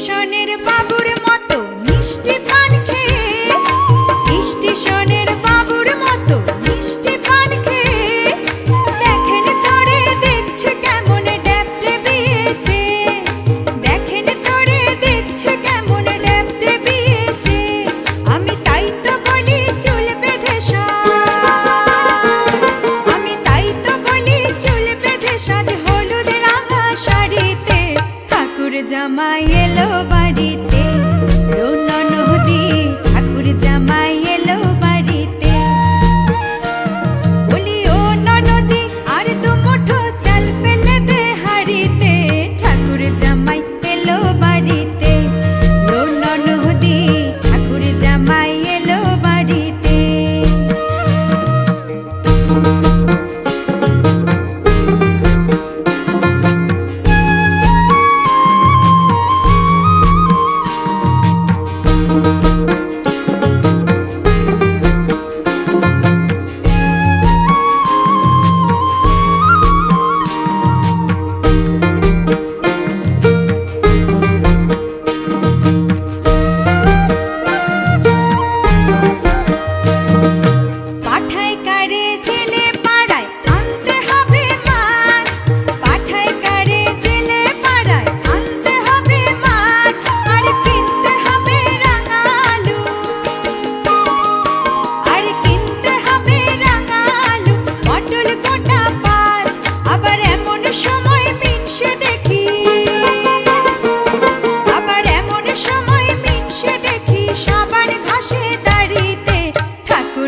স্টেশনের বাবুর মতো মিষ্টি পান খেয়ে স্টেশনের জামাই এলো বাড়িতে। নদী ঠাকুর জামাই এলো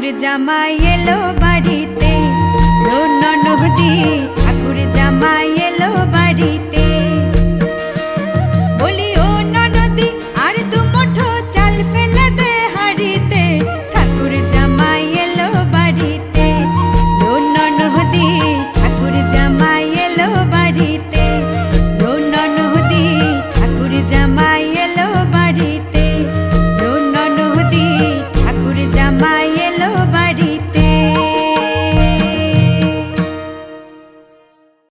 ঠাকুর জামাই এলো বাড়িতে। নদী ঠাকুর জামাই